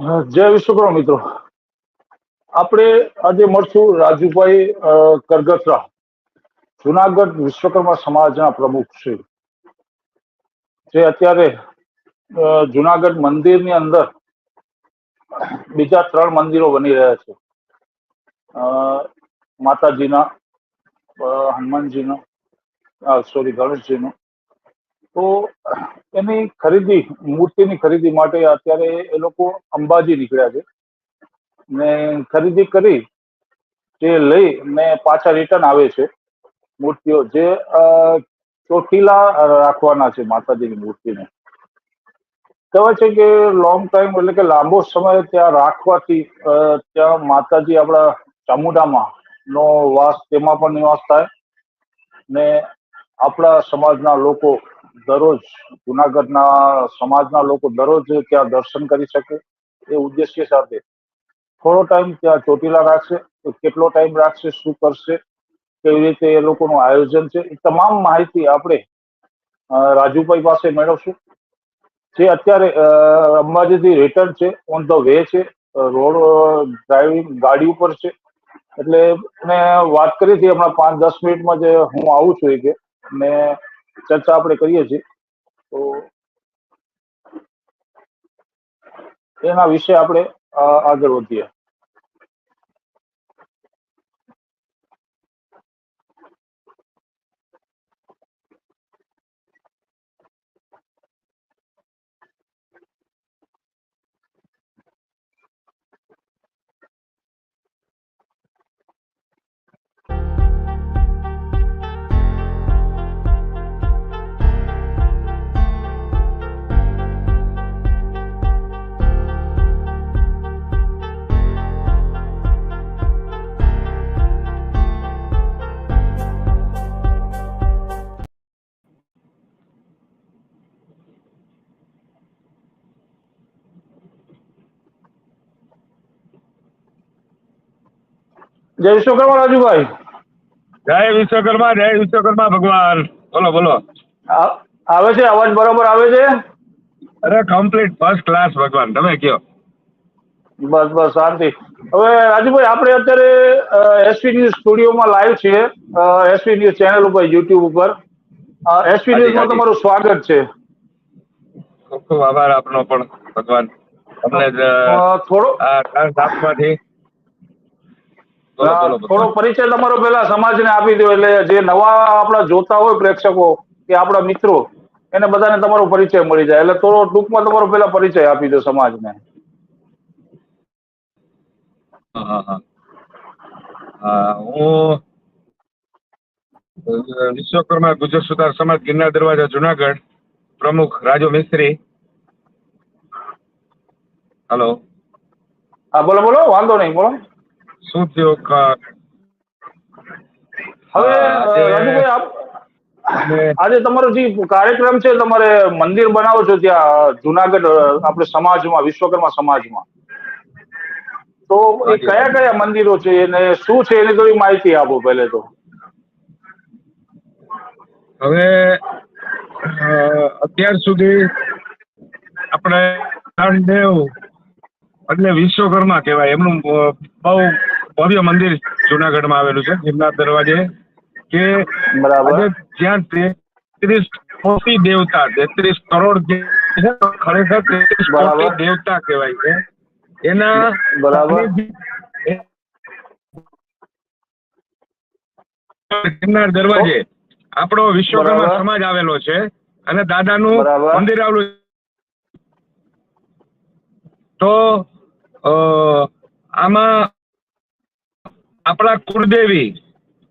જય વિશ્વકર્મા મિત્રો. આપણે આજે મળશું રાજુભાઈ કરગતરા જુનાગઢ વિશ્વકર્મા સમાજના પ્રમુખ છે જે અત્યારે જુનાગઢ મંદિરની અંદર બીજા ત્રણ મંદિરો બની રહ્યા છે. માતાજીના હનુમાનજીના સોરી, ગણેશજીનું તો એની ખરીદી, મૂર્તિની ખરીદી માટે અત્યારે એ લોકો અંબાજી નીકળ્યા છે. ને ખરીદી કરી તે લઈ ને પાછા રિટર્ન આવે છે મૂર્તિઓ જે ચોટીલા રાખવાના છે માતાજીની મૂર્તિને. કહેવાય છે કે લોંગ ટાઈમ એટલે કે લાંબો સમય ત્યાં રાખવાથી ત્યાં માતાજી આપણા ચામુંડામાં નો વાસ, તેમાં પણ નિવાસ થાય ને આપણા સમાજના લોકો દરરોજ જુનાગઢના સમાજના લોકો દરરોજ ત્યાં દર્શન કરી શકે એ ઉદ્દેશ્ય સાથે. થોડો ટાઈમ ત્યાં ચોટીલા રાખશે કેટલો ટાઈમ રાખશે, શું કરશે, કેવી રીતે એ લોકોનું આયોજન છે, એ તમામ માહિતી આપણે રાજુભાઈ પાસે મેળવશું. જે અત્યારે અંબાજીથી રિટર્ન છે ઓન ધ વે છે, રોડ ડ્રાઇવિંગ ગાડી ઉપર છે, એટલે મેં વાત કરી હતી હમણાં પાંચ દસ મિનિટમાં જે હું આવું છું કે, ને ચર્ચા આપણે કરીએ છીએ. તો એના વિશે આપણે આગળ વધીએ. જય વિશ્વકર્મા રાજુભાઈ. જય વિશ્વકર્મા જય વિશ્વકર્મા ભગવાન. બોલો બોલો. આવે છે અવાજ બરોબર આવે છે? અરે કમ્પ્લીટ ફર્સ્ટ ક્લાસ ભગવાન. તમે કયો? બસ બસ શાંતિ. હવે રાજુભાઈ આપણે અત્યારે એસપી ન્યૂઝ સ્ટુડિયોમાં લાઈવ છીએ. એસપી ન્યૂઝ ચેનલ ઉપર યુટ્યુબ ઉપર. એસપી ન્યૂઝમાં તમારું સ્વાગત છે. ખૂબ ખૂબ આભાર આપનો પણ ભગવાન. તમને થોડો આ ખાસ આપવાથી બોલો અ, બોલો થોડો પરિચય તમારો પેલા સમાજને આપી દો એટલે જે નવા આપણા જોતા હોય પ્રેક્ષકો કે આપણા મિત્રો એને બધાને તમારો પરિચય મળી જાય. એટલે થોડો ટૂંકમાં તમારો પેલા પરિચય આપી દો સમાજને. ને હા, વિશ્વકર્મા ગુજર સુધાર સમાજ ગિરનાર દરવાજા જુનાગઢ પ્રમુખ રાજુ મિસ્ત્રી. હલો. હા બોલો બોલો વાંધો નહીં બોલો. શું થયો ક- હવે રઘુભાઈ આજે- તમારો જે કાર્યક્રમ છે તમારે મંદિર બનાવો છો ત્યાં જુનાગઢ આપણે સમાજમાં વિશ્વકર્મા સમાજમાં. તો એ કયા કયા મંદિરો છે અને શું છે એની થોડી માહિતી આપો પહેલે તો. હવે અત્યાર સુધી આપણે દેવ એટલે વિશ્વકર્મા કહેવાય એમનું બહુ ભવ્ય મંદિર જુનાગઢમાં આવેલું છે ગિરનાર દરવાજે કે જ્યાં તેત્રીસ કોટી દેવતા તેત્રીસ કરોડ ખરેખર તેત્રીસ કોટી દેવતા કહેવાય છે. એના બરાબર. ગિરનાર દરવાજે આપણો વિશ્વકર્મા સમાજ આવેલો છે અને દાદાનું. મંદિર આવેલું તો આમાં આપણા કુળદેવી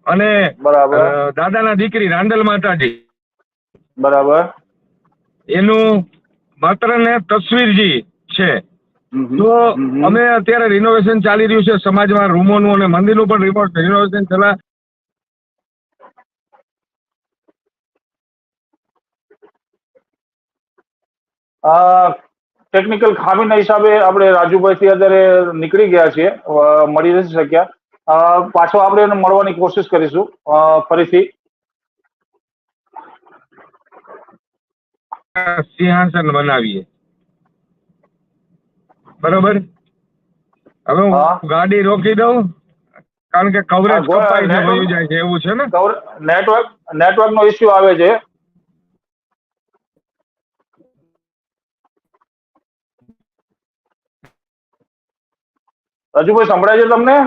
અને બરાબર. દાદાના દીકરી રાંદલ માતાજી બરાબર એનું માત્ર ને તસવીરજી છે. તો. અમે અત્યારે રિનોવેશન ચાલી રહ્યું છે સમાજમાં રૂમોનું અને મંદિરનું પણ રિપોર્ટ રિનોવેશન ચલા આ ટેકનિકલ ખામીના હિસાબે આપણે રાજુભાઈથી અત્યારે નીકળી ગયા છીએ. મળી નથી શક્યા. પાછો આપણે એને મળવાની કોશિશ કરીશું. ફરીથી. સિંહાસન બનાવીએ. બરોબર? હવે હું ગાડી રોકી દઉં કારણ કે કવરેજ વયું જાય છે એવું છે ને? નેટવર્ક નેટવર્ક નો ઇસ્યુ આવે છે. રાજુભાઈ, સંભળાય છે તમને?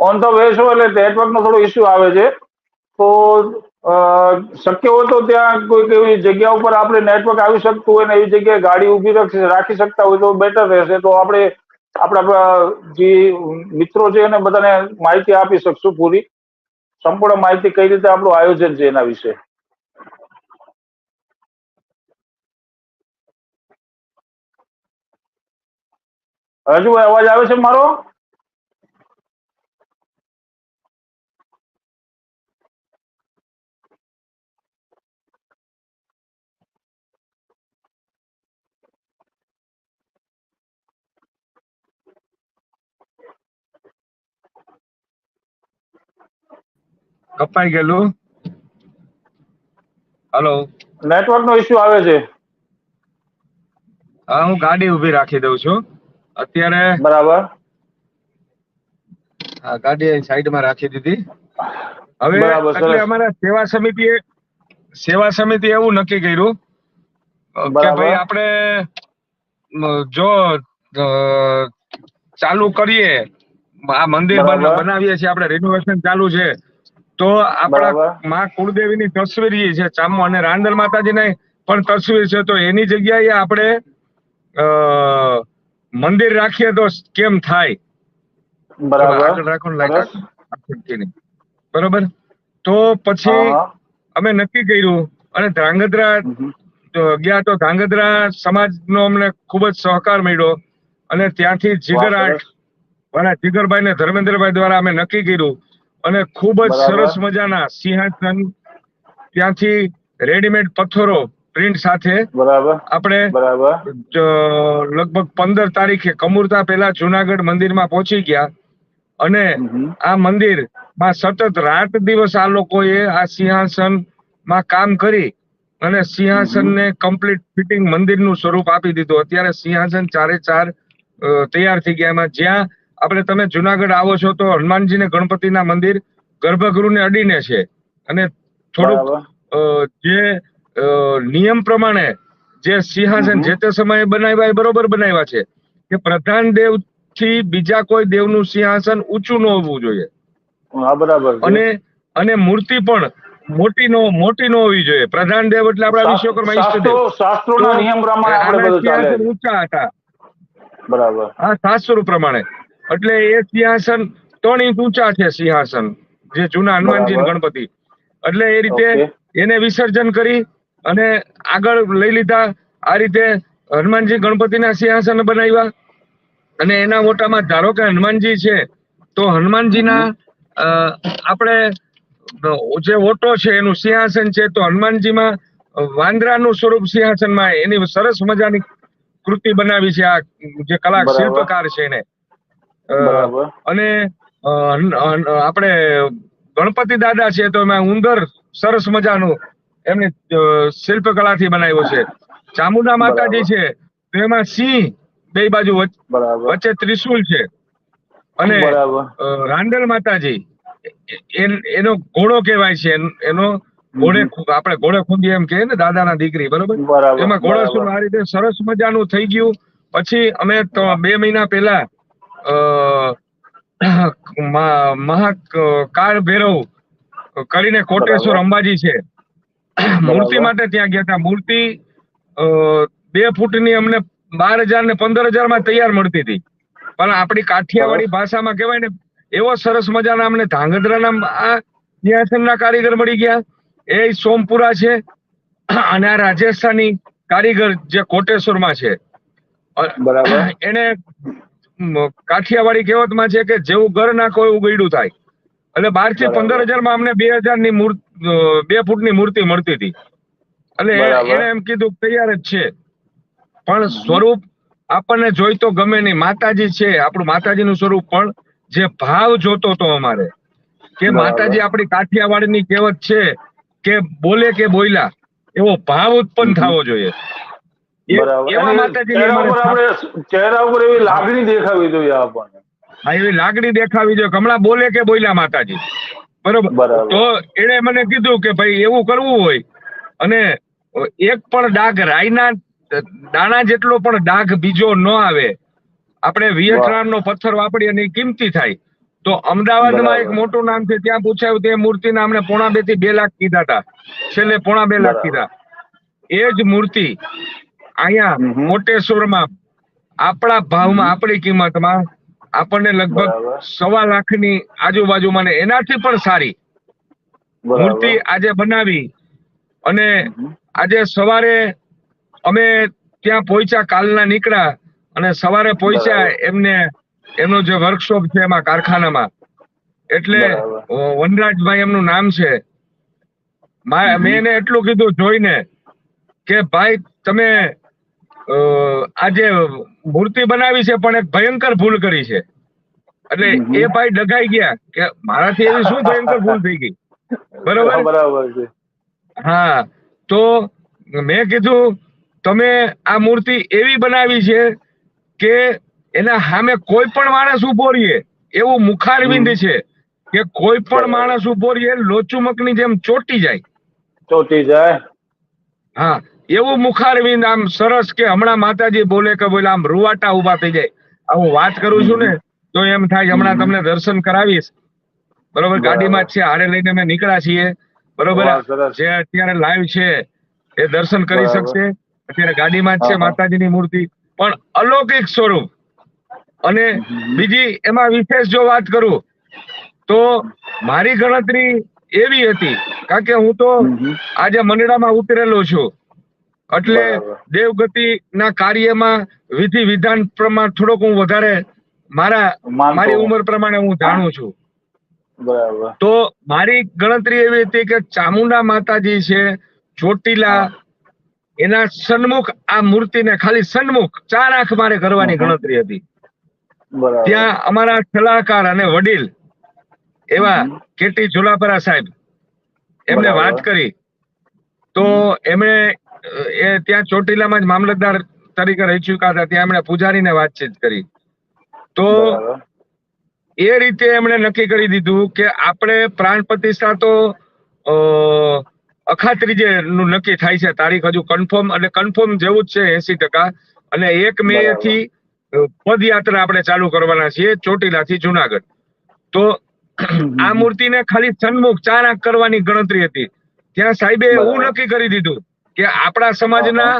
ઓન ધ વે છો એટલે નેટવર્ક નો થોડો ઇસ્યુ આવે છે. તો શક્ય હોય તો ત્યાં કોઈક એવી જગ્યા ઉપર આપણે નેટવર્ક આવી શકતું હોય ને એવી જગ્યાએ ગાડી ઊભી રાખી રાખી શકતા હોય તો બેટર રહેશે. તો આપણે, આપણા જે મિત્રો છે એને બધાને માહિતી આપી શકશું પૂરી. સંપૂર્ણ માહિતી કઈ રીતે આપણું આયોજન છે એના વિશે. રાજુભાઈ અવાજ આવે છે મારો? કપાઈ ગયેલું? હલો નેટવર્ક નો ઇસ્યુ આવે છે. હા હું ગાડી ઊભી રાખી દઉં છું. અત્યારે બરાબર. હા ગાડી સાઈડમાં રાખી દીધી. હવે એટલે અમારા સેવા સમિતિએ સેવા સમિતિ એવું નક્કી કર્યું કે ભાઈ આપણે જો ચાલુ કરીએ આ મંદિર બનાવીએ છીએ આપણે રિનોવેશન ચાલુ છે તો આપણા મા કુળદેવીની તસવીર છે ચામો અને રાંદલ માતાજીની પણ તસવીર છે તો એની જગ્યાએ આપણે અ, મંદિર રાખીએ તો કેમ થાય? બરાબર. તો પછી. અમે નક્કી કર્યું અને ધ્રાંગધ્રા ગયા તો ધ્રાંગધ્રા સમાજનો અમને ખૂબ જ સહકાર મળ્યો અને ત્યાંથી જીગર આર્ટ. વાળા જીગરભાઈ ને ધર્મેન્દ્રભાઈ દ્વારા અમે નક્કી કર્યું અને ખૂબ જ સરસ મજાના સિંહાસન ત્યાંથી રેડીમેડ પથ્થરો પ્રિન્ટ સાથે બરાબર. આપણે બરાબર. લગભગ પંદર તારીખે કમુરતા પહેલા જુનાગઢ મંદિરમાં પહોંચી ગયા. અને આ મંદિરમાં સતત રાત દિવસ આ લોકોએ આ સિંહાસનમાં કામ કરી અને સિંહાસન ને કમ્પ્લીટ ફિટિંગ મંદિરનું સ્વરૂપ આપી દીધું. અત્યારે સિંહાસન ચારે ચાર તૈયાર થઈ ગયા એમાં. જ્યાં આપણે તમે જુનાગઢ આવો છો તો હનુમાનજી ને ગણપતિના મંદિર ગર્ભગૃહને અડીને છે. અને થોડુંક જે નિયમ પ્રમાણે જે સિંહાસન. જે તે સમયે બનાવ્યા એ બરોબર બનાવ્યા છે કે પ્રધાન દેવથી બીજા કોઈ દેવનું સિંહાસન ઊંચું ન હોવું જોઈએ. બરાબર અને અને મૂર્તિ પણ મોટી નો મોટી નો હોવી જોઈએ. પ્રધાન દેવ એટલે આપણા વિશ્વકર્મા ઈષ્ટદેવ. શાસ્ત્રોના નિયમ પ્રમાણે આપણે બધું ચાલે. ઊંચા હતા. બરાબર. હા શાસ્ત્રો પ્રમાણે. એટલે એ સિંહાસન ત્રણ ઇંચ ઊંચા છે સિંહાસન જે જૂના હનુમાનજી ગણપતિ. એટલે એ રીતે એને વિસર્જન કરી અને આગળ લઈ લીધા. આ રીતે હનુમાનજી ગણપતિના સિંહાસન બનાવ્યા. અને એના મોટામાં ધારો કે હનુમાનજી છે તો હનુમાનજીના આપણે જે ઓટો છે એનું સિંહાસન છે તો હનુમાનજીમાં વાંદરાનું સ્વરૂપ સિંહાસનમાં એની સરસ મજાની કૃતિ બનાવી છે આ જે કલા શિલ્પકાર છે એને. અને આપણે ગણપતિ દાદા છે તો એમાં ઉંદર સરસ મજાનું એમની અ, શિલ્પકલાથી બનાવ્યો છે. ચામુંડા માતાજી છે તો એમાં સિંહ બે બાજુ વચ્ચે ત્રિશુલ છે. અને રાંડલ માતાજી એનો ઘોડો કહેવાય છે એનો ઘોડે આપણે ઘોડે ખૂંદી એમ કહે ને દાદાના દીકરી બરોબર? એમાં ઘોડાસુર. આ રીતે સરસ મજાનું થઈ ગયું. પછી અમે બે મહિના પહેલા અ મહા મહા કાળ ભૈરવ કરીને કોટેશ્વર અંબાજી છે. મૂર્તિ માટે ત્યાં ગયા હતા. મૂર્તિ બે ફૂટની અમને બાર હજાર ને પંદર હજારમાં તૈયાર મળતી હતી. પણ આપણી કાઠિયાવાડી ભાષામાં કહેવાય ને એવો સરસ મજાના અમને ધાંગધ્રાના આ સિંહાસનના કારીગર મળી ગયા. એ સોમપુરા છે અને આ રાજસ્થાની કારીગર જે કોટેશ્વરમાં છે. બરાબર. એને કાઠિયાવાડી કહેવતમાં છે કે જેવું ઘર નાખો એવું ગયડું થાય. એટલે બારથી પંદર હજારમાં અમને બે હજારની મૂર્તિ બે ફૂટની મૂર્તિ મળતી હતી. એટલે એને એમ કીધું તૈયાર જ છે. પણ સ્વરૂપ આપણને જોઈ તો ગમે નહીં. માતાજી છે આપણું માતાજીનું સ્વરૂપ પણ જે ભાવ જોતો હતો અમારે. કે માતાજી આપણી કાઠિયાવાડની કહેવત છે કે બોલે કે બોયલા એવો ભાવ ઉત્પન્ન થવો જોઈએ. ચહેરા ઉપર એવી લાગણી દેખાવી જોઈએ આપણને. હા, એવી લાગણી દેખાવી જોઈએ. હમણાં બોલે કે બોલ્યા માતાજી. બરોબર. તો એણે મને કીધું કે ભાઈ એવું કરવું હોય. અને એક પણ ડાઘ રાઈના દાણા જેટલો પણ ડાઘ બીજો ન આવે. આપણે વિયતનામનો પથ્થર વાપરીએ અને કિંમતી થાય. તો અમદાવાદમાં એક મોટું નામ છે ત્યાં પૂછાયું તે મૂર્તિના અમને પોણા બેથી બે લાખ કીધા હતા છેલ્લે પોણા બે લાખ કીધા. એ જ મૂર્તિ અહીંયા મોટેશ્વરમાં આપણા ભાવમાં આપણી કિંમતમાં આપણને લગભગ. સવા લાખની આજુબાજુમાં ને એનાથી પણ સારી મૂર્તિ આજે બનાવી અને આજે સવારે અમે ત્યાં પહોંચ્યા કાલના નીકળ્યા અને સવારે પહોંચ્યા એમને એમનો જે વર્કશોપ છે એમાં કારખાનામાં. એટલે વનરાજભાઈ એમનું નામ છે. મા- એને એટલું કીધું જોઈને કે ભાઈ તમે આજે મૂર્તિ બનાવી છે પણ એક ભયંકર ભૂલ કરી છે. એટલે એ ભાઈ ડગાઈ ગયા કે મારાથી એવી શું ભયંકર ભૂલ થઈ ગઈ? બરોબર? બરાબર છે. હા તો મેં કીધું તમે આ મૂર્તિ એવી બનાવી છે કે એના સામે કોઈ પણ માણસ ઊભો રહીએ. એવું મુખારવિંદ છે કે કોઈ પણ માણસ ઊભો રહીએ લોચુમકની જેમ ચોટી જાય. ચોટી જાય. હા એવું મુખારવિંદ આમ સરસ કે હમણાં માતાજી બોલે કે બોલે આમ રૂવાટા ઊભા થઈ જાય. આ હું વાત કરું છું ને તો એમ થાય હમણાં તમને દર્શન કરાવીશ. બરોબર ગાડીમાં છે હારે લઈને અમે નીકળ્યા છીએ. બરોબર જે અત્યારે લાઈવ છે એ દર્શન કરી શકશે. અત્યારે ગાડીમાં જ છે. માતાજીની મૂર્તિ. પણ અલૌકિક સ્વરૂપ. અને બીજી એમાં વિશેષ જો વાત કરું તો મારી ગણતરી એવી હતી. કારણ કે હું તો આજે મંડળામાં ઉતરેલો છું. એટલે. દેવગતિ ના કાર્યમાં વિધિ વિધાન પ્રમાણે થોડોક હું વધારે મારા મારી ઉંમર પ્રમાણે હું જાણું છું. તો મારી ગણતરી એવી હતી કે ચામુંડા માતાજી છે ચોટીલા એના સન્મુખ આ મૂર્તિને ખાલી સન્મુખ ચાર આંખ મારે કરવાની ગણતરી હતી. ત્યાં અમારા સલાહકાર અને વડીલ એવા કેટી ઝુલાપરા સાહેબ એમને વાત કરી. તો એમણે એ ત્યાં ચોટીલામાં જ મામલતદાર તરીકે રહી ચુક્યા હતા ત્યાં એમણે પૂજારીને વાતચીત કરી. તો એ રીતે એમણે નક્કી કરી દીધું કે આપણે પ્રાણ પ્રતિષ્ઠા તો અખાત્રી જે નું નક્કી થાય છે તારીખ હજુ કન્ફર્મ એટલે કન્ફર્મ જેવું જ છે એસી ટકા. અને એક મે થી પદયાત્રા આપણે ચાલુ કરવાના છીએ ચોટીલાથી જુનાગઢ. તો આ મૂર્તિને ખાલી સન્મુખ ચાર આંખ કરવાની ગણતરી હતી. ત્યાં સાહેબે એવું નક્કી કરી દીધું કે આપણા સમાજના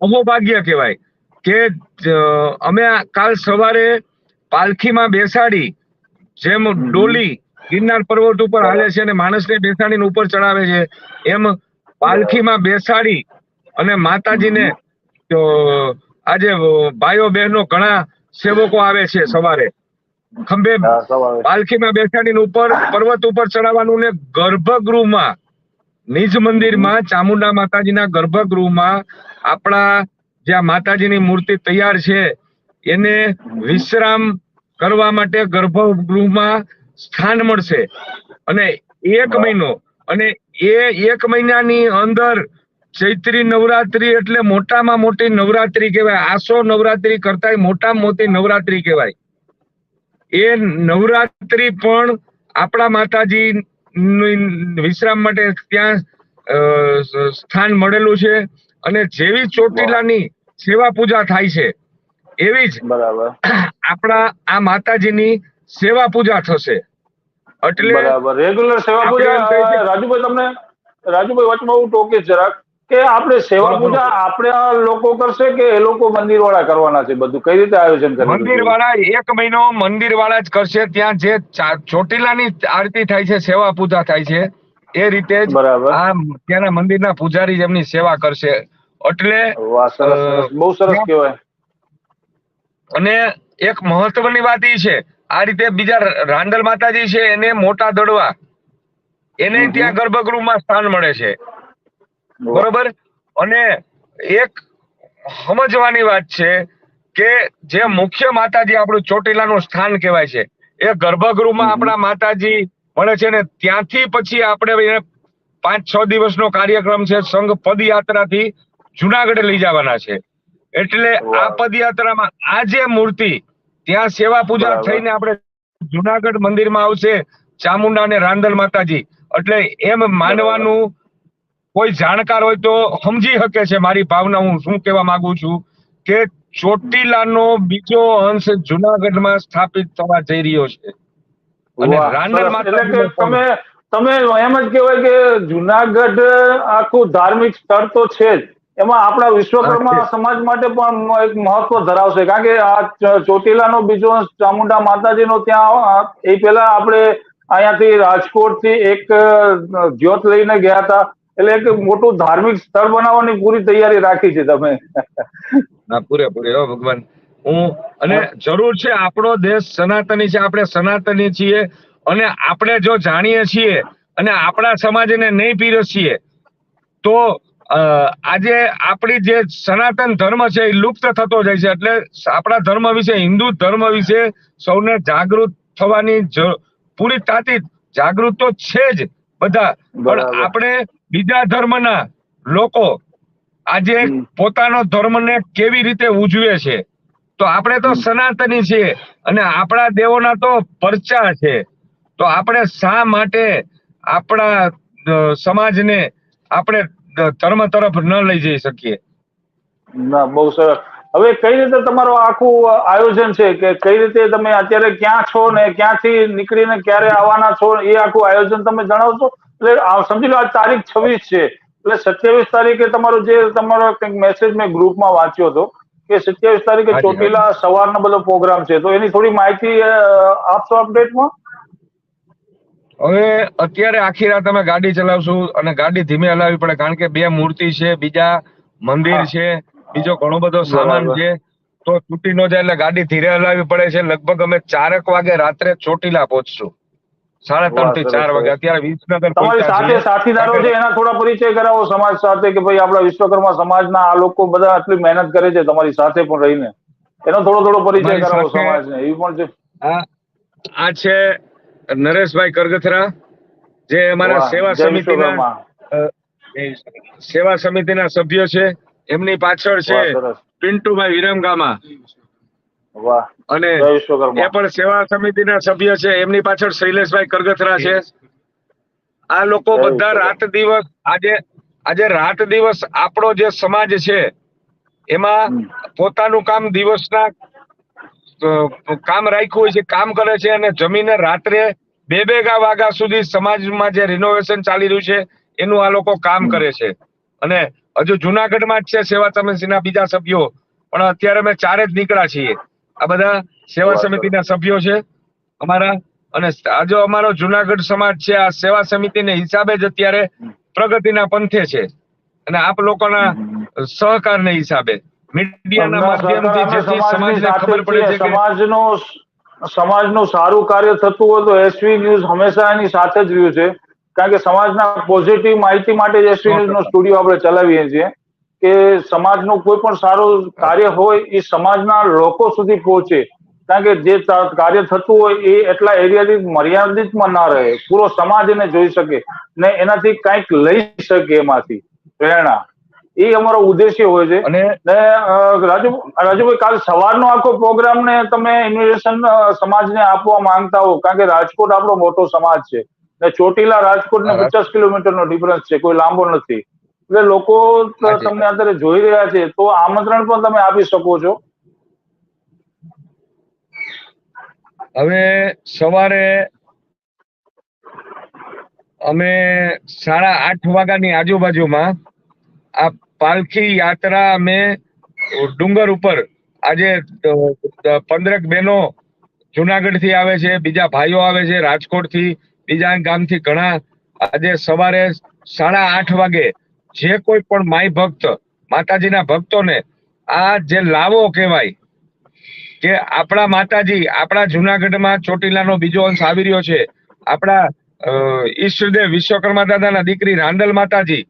અહોભાગ્ય કહેવાય. કે અમે કાલ સવારે પાલખીમાં બેસાડી જેમ ડોલી ગિરનાર પર્વત ઉપર હાલે છે અને માણસને બેસાડીને ઉપર ચડાવે છે એમ પાલખીમાં બેસાડી અને માતાજીને આજે ભાઈઓ બહેનો ઘણા સેવકો આવે છે સવારે. ખંભે પાલખીમાં બેસાડીને ઉપર પર્વત ઉપર ચડાવવાનું ને ગર્ભગૃહમાં નિજ મંદિરમાં ચામુંડા માતાજીના ગર્ભગૃહમાં આપણા જ્યાં માતાજીની મૂર્તિ તૈયાર છે એને વિશ્રામ કરવા માટે ગર્ભગૃહમાં સ્થાન મળશે. અને એક મહિનો અને એ એક મહિનાની અંદર ચૈત્રી નવરાત્રી એટલે મોટામાં મોટી નવરાત્રી કહેવાય. આસો નવરાત્રી કરતા મોટામાં મોટી નવરાત્રી કહેવાય. એ નવરાત્રી પણ આપણા માતાજી વિશ્રામ માટે ત્યાં સ્થાન મળેલું છે અને જેવી ચોટીલાની સેવા પૂજા થાય છે એવી જ બરાબર. આપણા આ માતાજીની સેવા પૂજા થશે. એટલે બરાબર. રેગ્યુલર સેવા પૂજા રાજુભાઈ તમને રાજુભાઈ વચમાં હું ટોકીશ જરાક. કે આપણે સેવા. પૂજા આપણે લોકો કરશે કે એ લોકો મંદિર વાળા કરવાના છે બધું? કઈ રીતે આયોજન કરે મંદિર વાળા એક મહિનો મંદિર વાળા જ કરશે ત્યાં જે ચોટીલાની આરતી થાય છે સેવા પૂજા થાય છે એ રીતે જ આ ત્યાંના મંદિરના પૂજારી જેમની એમની સેવા કરશે. એટલે બહુ સરસ કહેવાય. અને એક મહત્વની વાત એ છે આ રીતે બીજા રાંદલ માતાજી છે એને મોટા દડવા એને. ત્યાં ગર્ભગૃહમાં સ્થાન મળે છે. બરોબર અને એક સમજવાની વાત છે કે જે મુખ્ય માતાજી આપણું ચોટીલાનું સ્થાન કહેવાય છે એ ગર્ભગૃહમાં હમ. આપણા માતાજી મળે છે ને ત્યાંથી પછી આપણે એને પાંચ છ દિવસનો કાર્યક્રમ છે સંઘ પદયાત્રાથી જુનાગઢ લઈ જવાના છે એટલે આ પદયાત્રામાં આ જે મૂર્તિ ત્યાં સેવા પૂજા. થઈને આપણે જુનાગઢ મંદિરમાં આવશે ચામુંડા અને રાંદલ માતાજી એટલે એમ માનવાનું કોઈ જાણકાર હોય તો સમજી શકે છે મારી ભાવના. હું શું કહેવા માંગુ છું કે ચોટીલાનો બીજો અંશ જુનાગઢમાં સ્થાપિત થવા જઈ રહ્યો છે. અને પણ- તમે તમે એમ જ કહેવાય કે જુનાગઢ આખું ધાર્મિક સ્થળ તો છે જ. એમાં આપણા વિશ્વકર્મા સમાજ માટે પણ એક મહત્વ ધરાવશે. કારણ કે આ ચોટીલાનો બીજો અંશ ચામુંડા માતાજીનો ત્યાં એ પેલા આપણે અહીંયાથી રાજકોટથી એક જ્યોત લઈને ગયા હતા. એટલે એક મોટું ધાર્મિક સ્થળ બનાવવાની પૂરી તૈયારી રાખી છે તમે. હા પૂરેપૂરી હો ભગવાન. હું અને જરૂર છે આપણો દેશ સનાતની છે આપણે સનાતની છીએ અને આપણે જો જાણીએ છીએ અને આપણા સમાજને નહીં પીરસીએ તો આજે આપણી જે સનાતન ધર્મ છે એ લુપ્ત થતો જાય છે એટલે આપણા ધર્મ વિશે હિન્દુ ધર્મ વિશે સૌને જાગૃત થવાની પૂરી તાતી જાગૃત તો છે જ બધા. પણ આપણે બીજા ધર્મના લોકો આજે. પોતાનો ધર્મને કેવી રીતે ઉજવે છે? તો આપણે તો સનાતની છીએ અને આપણા દેવોના તો પરચા છે. તો આપણે શા માટે આપણા સમાજને આપણે ધર્મ તરફ ન લઈ જઈ શકીએ? ના બહુ સરસ. હવે કઈ રીતે તમારું આખું આયોજન છે કે કઈ રીતે તમે અત્યારે ક્યાં છો ને ક્યાંથી નીકળીને ક્યારે આવવાના છો એ આખું આયોજન તમે જણાવશો? એટલે સમજી લો આ તારીખ છવ્વીસ છે. એટલે સત્યાવીસ તારીખે તમારો જે તમારો કંઈક મેસેજ મેં ગ્રુપમાં વાંચ્યો હતો કે સત્યાવીસ તારીખે ચોટીલા સવારનો બધો પ્રોગ્રામ છે. તો એની થોડી માહિતી આપશો અપડેટમાં હવે અત્યારે આખી રાત અમે ગાડી ચલાવશું અને ગાડી ધીમે હલાવવી પડે કારણ કે બે મૂર્તિ છે બીજા મંદિર છે બીજો ઘણો બધો સામાન છે. તો તૂટી ન જાય એટલે ગાડી ધીરે હલાવવી પડે છે. લગભગ અમે ચારક વાગે રાત્રે ચોટીલા પહોંચશું. સાડા ત્રણથી ચાર વાગે. અત્યારે વિસનગર તમારી સાથે સાથીદારો છે એના થોડા પરિચય કરાવો સમાજ સાથે કે ભાઈ આપણા વિશ્વકર્મા સમાજના આ લોકો બધા આટલી મહેનત કરે છે તમારી સાથે પણ રહીને. એનો થોડો થોડો પરિચય કરાવો સમાજને. એ પણ છે. આ છે નરેશભાઈ કરગથરા જે અમારા સેવા સમિતિના સેવા સમિતિના સભ્યો છે. એમની પાછળ છે. પિન્ટુભાઈ વિરમગામા. અને એ પણ સેવા સમિતિના સભ્ય છે. એમની પાછળ શૈલેષભાઈ કરગથરા છે. આ લોકો બધા રાત દિવસ આજે આજે રાત દિવસ આપણો જે સમાજ છે એમાં પોતાનું કામ દિવસના કામ રાખ્યું હોય છે કામ કરે છે અને જમીને રાત્રે બે બે ગા વાગ્યા સુધી સમાજમાં જે રિનોવેશન ચાલી રહ્યું છે એનું આ લોકો કામ કરે છે. અને હજુ જુનાગઢમાં જ છે સેવા સમિતિના બીજા સભ્યો. પણ અત્યારે અમે ચારે જ નીકળ્યા છીએ. આ બધા સેવા સમિતિના સભ્યો છે અમારા અને આજે અમારો જુનાગઢ સમાજ છે આ સેવા સમિતિને હિસાબે જ અત્યારે પ્રગતિના પંથે છે અને આપ લોકોના. સહકારને હિસાબે મીડિયાના માધ્યમથી જેથી સમાજને ખબર પડે. છે કે સમાજનો સમાજનું સારું કાર્ય થતું હોય તો એસવી ન્યૂઝ હંમેશા એની સાથે જ રહ્યું છે કારણ કે સમાજના પોઝિટિવ માહિતી માટે જ એસવી ન્યૂઝ નો સ્ટુડિયો આપણે ચલાવીએ છીએ કે સમાજનું કોઈ પણ સારું કાર્ય હોય એ સમાજના લોકો સુધી પહોંચે. કારણ કે જે કાર્ય થતું હોય એ એટલા એરિયાથી મર્યાદિતમાં ના રહે. પૂરો સમાજ એને જોઈ શકે ને એનાથી કંઈક લઈ શકે એમાંથી પ્રેરણા. એ અમારો ઉદ્દેશ્ય હોય છે. અને રાજુ રાજુભાઈ કાલ સવારનો આખો પ્રોગ્રામ ને તમે ઇન્વિટેશન સમાજને આપવા માંગતા હો. કારણ કે રાજકોટ આપણો મોટો સમાજ છે. ને ચોટીલા રાજકોટ ને પચાસ કિલોમીટર નો ડિફરન્સ છે. કોઈ લાંબો નથી. એટલે લોકો તમને અત્યારે જોઈ રહ્યા છે તો આમંત્રણ પણ તમે આપી શકો છો. હવે સવારે અમે સાડા આઠ વાગ્યાની આજુબાજુમાં આ પાલખી યાત્રા અમે ડુંગર ઉપર આજે પંદરક બહેનો જુનાગઢથી આવે છે બીજા ભાઈઓ આવે છે રાજકોટથી બીજા ગામથી ઘણા. આજે સવારે સાડા આઠ વાગે જે કોઈ પણ માય ભક્ત, માતાજીના ભક્તોને આ જે લાવો કહેવાય કે આપણા માતાજી, આપણા જુનાગઢમાં ચોટીલાનો બીજો અંશ આવી રહ્યો છે. આપણા ઈશ્વરદેવ વિશ્વકર્મા દાદાના દીકરી રાંદલ માતાજી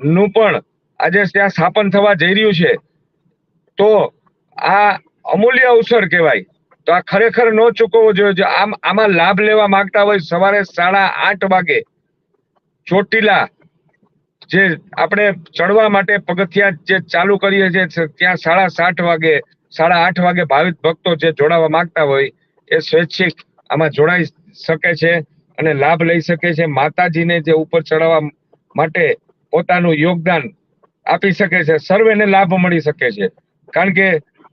નું પણ આજે ત્યાં સ્થાપન થવા જઈ રહ્યું છે. તો આ અમૂલ્ય અવસર કહેવાય. તો આ ખરેખર ન ચૂકવવો જોઈએ. આમ, આમાં લાભ લેવા માંગતા હોય સવારે સાડા આઠ વાગે ચોટીલા જે આપણે ચડવા માટે પગથિયા જે ચાલુ કરીએ છીએ ત્યાં સાડા સાત વાગે, સાડા આઠ વાગે ભાવિક ભક્તો જે જોડાવા માંગતા હોય, એ સ્વૈચ્છિક આમાં જોડાઈ શકે છે અને લાભ લઈ શકે છે. માતાજીને જે ઉપર ચડાવવા માટે પોતાનું યોગદાન આપી શકે છે. સર્વેને લાભ મળી શકે છે. કારણ કે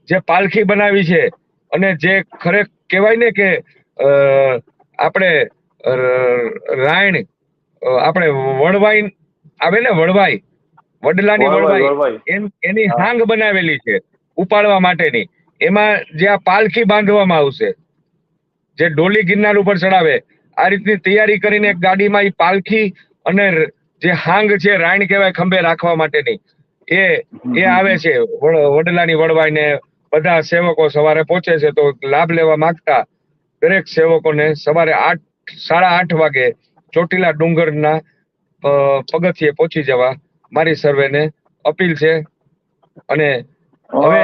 જે પાલખી બનાવી છે અને જે ખરે, કહેવાય ને કે આપણે રાયણ આપણે વડવાઈ આવે ને વડવાઈ વડલાની વળવાઈ, વડવાઈ. એની હાંગ બનાવેલી છે ઉપાડવા માટેની. એમાં જે આ પાલખી બાંધવામાં આવશે જે ડોલી ગિરનાર ઉપર ચડાવે આ રીતની તૈયારી કરીને ગાડીમાં એ પાલખી અને જે હાંગ છે રાણ કહેવાય ખંભે રાખવા માટેની એ એ આવે છે. વડલાની વડવાઈ ને બધા સેવકો સવારે પહોંચે છે તો લાભ લેવા માંગતા દરેક સેવકોને સવારે આઠ સાડા આઠ વાગે ચોટીલા ડુંગરના પગથિયે પહોંચી જવા મારી સર્વેને અપીલ છે. અને હવે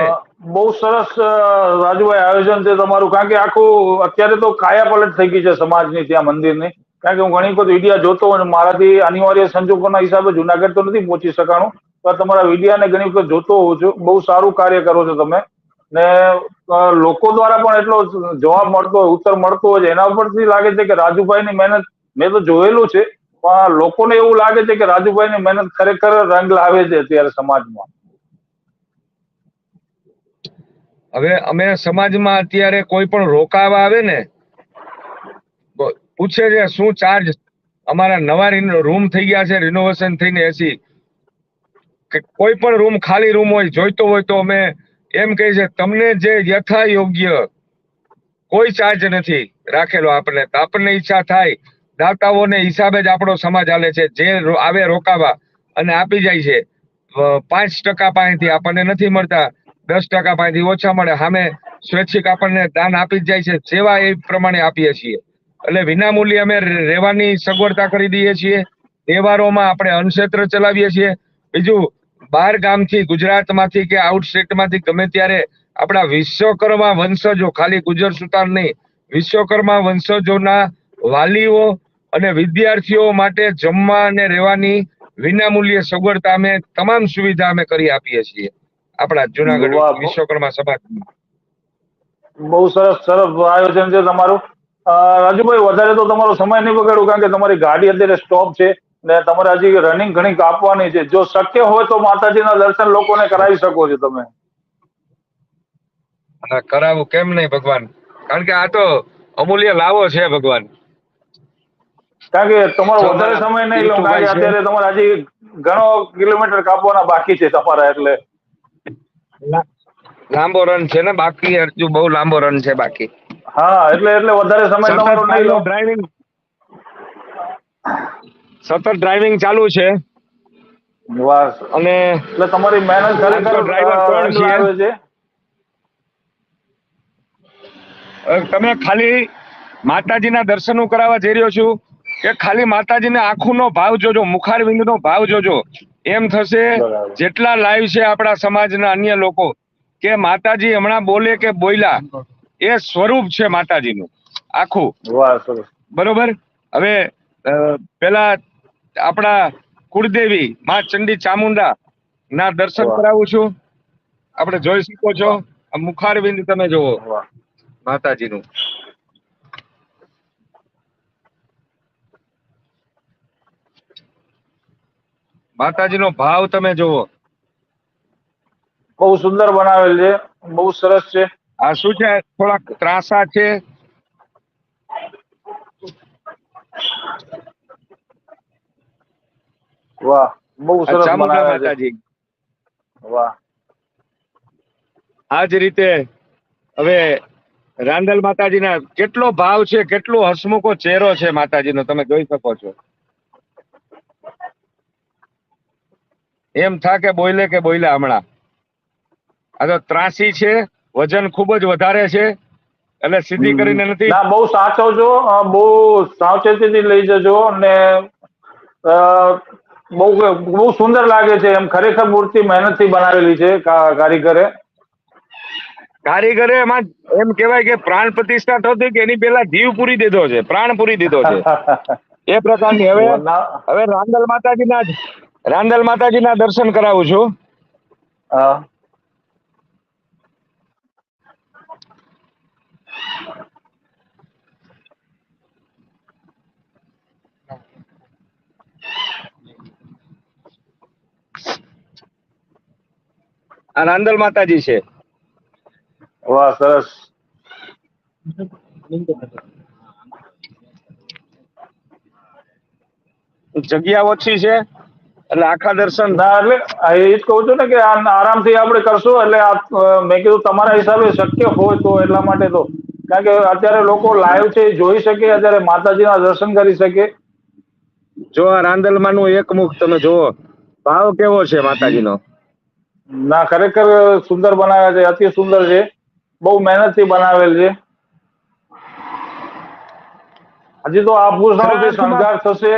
બહુ સરસ રાજુભાઈ આયોજન છે તમારું. કારણ કે આખું અત્યારે તો કાયાપલટ થઈ ગઈ છે સમાજની ત્યાં મંદિરની. કારણ કે હું ઘણી વખત વિડીયા જોતો અને મારાથી અનિવાર્ય સંજોગોના હિસાબે જુનાગઢ તો નથી પહોંચી શકાણું. પણ તમારા વિડીયાને ઘણી વખત જોતો હોઉં છું. બહુ સારું કાર્ય કરો છો તમે. ને લોકો દ્વારા પણ એટલો જવાબ મળતો હોય ઉત્તર મળતો હોય છે. એના ઉપરથી લાગે છે કે રાજુભાઈની મહેનત મેં તો જોયેલું છે. પણ લોકોને એવું લાગે છે કે રાજુભાઈની મહેનત ખરેખર રંગ લાવે છે અત્યારે સમાજમાં. હવે અમે સમાજમાં અત્યારે કોઈ પણ રોકાવા આવે ને પૂછે છે, શું ચાર્જ અમારા નવા રૂમ થઈ ગયા છે રિનોવેશન થઈને એસી. કે કોઈ પણ રૂમ ખાલી રૂમ હોય, જોઈતો હોય તો અમે એમ કહે છે, તમને જે યથા યોગ્ય કોઈ ચાર્જ નથી રાખેલો આપણને આપણને ઈચ્છા થાય દાતાઓને હિસાબે જ આપણો સમાજ હાલે છે. જે આવે રોકાવા અને આપી જાય છે. પાંચ ટકા પાસેથી આપણને નથી મળતા. દસ ટકા પાસેથી ઓછા મળે. સામે સ્વૈચ્છિક આપણને દાન આપી જ જાય છે. સેવા એ પ્રમાણે આપીએ છીએ. એટલે વિનામૂલ્યે અમે રહેવાની સગવડતા કરી દઈએ છીએ. તહેવારોમાં આપણે અન્નક્ષેત્ર ચલાવીએ છીએ. બીજું, બહાર ગામથી ગુજરાતમાંથી કે આઉટ સ્ટેટમાંથી ગમે ત્યારે આપણા વિશ્વકર્મા વંશજો, ખાલી ગુજર સુતાર નહીં વિશ્વકર્મા વંશજોના વાલીઓ અને વિદ્યાર્થીઓ માટે જમવા અને રહેવાની વિનામૂલ્ય સગવડતા અમે તમામ સુવિધા અમે કરી આપીએ છીએ. આપણા જુનાગઢ. વિશ્વકર્મા સમાજમાં બહુ સરસ સરસ આયોજન છે તમારું. રાજુભાઈ વધારે તો તમારો સમય નહીં બગાડું કારણ કે તમારી ગાડી અત્યારે સ્ટોપ છે ને તમારે હજી રનિંગ ઘણી કાપવાની છે. જો શક્ય હોય તો માતાજીના દર્શન લોકોને કરાવી શકો છો તમે. કરાવું કેમ નહીં ભગવાન? કારણ કે આ તો અમૂલ્ય લાવો છે ભગવાન. કારણ કે તમારો વધારે સમય નહીં લો કારણ કે અત્યારે તમારે હજી ઘણો કિલોમીટર કાપવાના બાકી છે તમારા એટલે. લાંબો રન છે ને બાકી હજુ બહુ લાંબો રન છે બાકી. હા એટલે એટલે વધારે સમય તમારો નહીં લો. ડ્રાઇવિંગ સતત ડ્રાઇવિંગ ચાલુ છે. વાહ. અને એટલે તમારી મહેનત ખરેખર ડ્રાઈવર કોણ છે? છે તમે ખાલી માતાજીના દર્શનો કરાવવા જઈ રહ્યો છું? કે ખાલી માતાજીને આંખોનો ભાવ જોજો મુખારવિંદનો ભાવ જોજો. એમ થશે જેટલા લાઈવ છે આપણા સમાજના અન્ય લોકો કે માતાજી હમણાં બોલે કે બોયલા એ સ્વરૂપ છે માતાજીનું. આખું. બરોબર? હવે પેલા આપણા કુળદેવી માં ચંડી ચામુંડા ના દર્શન કરાવું છું. આપણે જોઈ શકો છો. મુખારવિંદ તમે જોવો માતાજીનું. માતાજીનો ભાવ તમે જુઓ બહુ સુંદર બનાવેલ છે બહુ સરસ છે. આ શું છે? થોડાક ત્રાસા છે. વાહ બહુ સરસ માતાજી. વાહ. આ જ રીતે હવે રાંદલ માતાજીના કેટલો ભાવ છે કેટલો હસમુખો ચહેરો છે માતાજીનો તમે જોઈ શકો છો. એમ થા કે બોલે કે બોલ્યા હમણાં. આ તો ત્રાસી છે વજન ખૂબ જ વધારે છે એટલે સીધી કરીને નથી. ના બહુ સાચવજો બહુ સાવચેતીથી લઈ જજો અને બહુ બહુ સુંદર લાગે છે એમ ખરેખર મૂર્તિ મહેનતથી બનાવેલી છે કારીગરે. કારીગરે એમાં એમ કહેવાય કે પ્રાણ પ્રતિષ્ઠા થતી કે એની પેલા જીવ પૂરી દીધો છે પ્રાણ પૂરી દીધો છે. એ પ્રકારની હવે હવે રાંદલ માતાજીના રાંદલ માતાજીના દર્શન કરાવું છું. હા. આ રાંદલ માતાજી છે. વાહ સરસ. જગ્યા ઓછી છે. એટલે આખા દર્શન ના એટલે આ એ જ કહું છું ને કે આ આરામથી આપણે કરશું એટલે મેં કીધું તમારા હિસાબે શક્ય હોય તો એટલા માટે તો. કારણ કે અત્યારે લોકો લાઈવ છે એ જોઈ શકે અત્યારે માતાજીના દર્શન કરી શકે. જો આ રાંદલમાં નું એક મુખ તમે જુઓ ભાવ કેવો છે માતાજીનો? ના ખરેખર સુંદર બનાવ્યા છે અતિ સુંદર છે. બહુ મહેનતથી બનાવેલ છે. હજી તો આભૂષણોથી શણગાર થશે.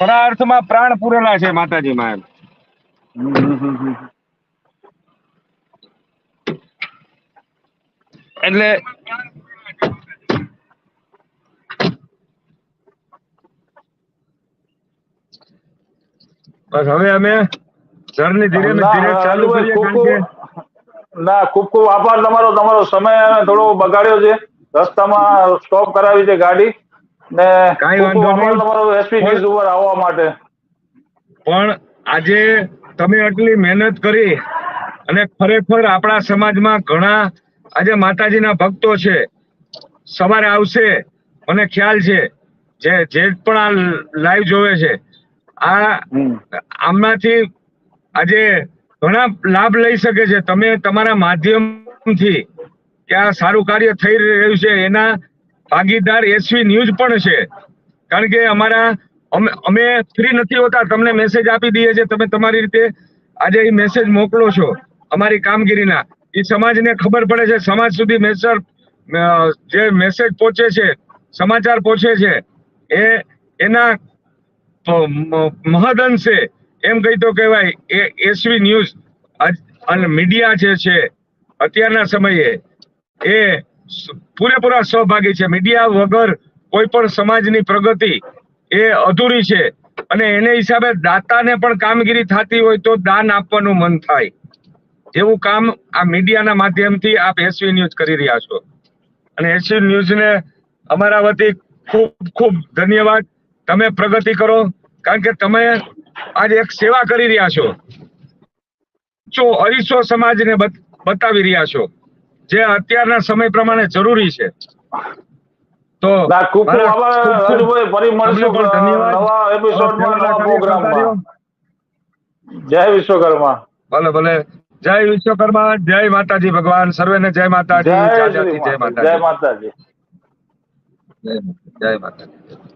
ખરા અર્થમાં પ્રાણ પૂરેલા છે માતાજીમાં એમ. એટલે બસ હવે અમે જર્ની ધીરે ધીરે ચાલુ કરીએ કારણ કે ના ખૂબ ખૂબ આભાર તમારો તમારો સમય થોડો બગાડ્યો છે રસ્તામાં સ્ટોપ કરાવી છે ગાડી ને કાંઈ વાંધો નહીં. તમારો એસપી ન્યૂઝ ઉપર આવવા માટે. પણ આજે તમે આટલી મહેનત કરી અને ખરેખર આપણા સમાજમાં ઘણા આજે માતાજીના ભક્તો છે. સવારે આવશે મને ખ્યાલ છે જે જે પણ આ લાઈવ જોવે છે. આ આમનાથી આજે ઘણા લાભ લઈ શકે છે. તમે તમારા માધ્યમથી કે આ સારું કાર્ય થઈ રહ્યું છે એના ભાગીદાર એસવી ન્યૂઝ પણ છે. કારણ કે અમારા, અમે અમે ફ્રી નથી હોતા, તમને મેસેજ આપી દઈએ છીએ, તમે તમારી રીતે આજે એ મેસેજ મોકલો છો અમારી કામગીરીના. એ સમાજને ખબર પડે છે, સમાજ સુધી મેસર જે મેસેજ પહોંચે છે, સમાચાર પહોંચે છે, એ, એના મહદઅંશે એમ કહી તો કહેવાય, એ એસવી ન્યૂઝ અને મીડિયા જે છે, અત્યારના સમયે, એ પૂરેપૂરા સહભાગી છે. મીડિયા વગર કોઈ પણ સમાજની પ્રગતિ એ અધૂરી છે. અને એને હિસાબે દાતાને પણ કામગીરી થતી હોય તો દાન આપવાનું મન થાય. એવું કામ આ મીડિયાના માધ્યમથી આપ એસવી ન્યૂઝ કરી રહ્યા છો. અને એસવી ન્યૂઝને અમારા વતી ખૂબ ખૂબ ધન્યવાદ. તમે પ્રગતિ કરો. કારણ કે તમે આજે એક સેવા કરી રહ્યા છો. જો અરીસો સમાજને બત- બતાવી રહ્યા છો. જે અત્યારના સમય પ્રમાણે જરૂરી છે. તો ખૂબ ખૂબ આભાર. ખૂબ ખૂબ રાજુભાઈ ફરી મળશું. નવા એપિસોડમાં નવા સેવાના કાર્ય કરતા રહ્યો. પ્રોગ્રામમાં. જય વિશ્વકર્મા. ભલે ભલે. જય વિશ્વકર્મા જય માતાજી ભગવાન. સર્વેને જય માતાજી. જય માતાજી. જય માતાજી. જય માતાજી.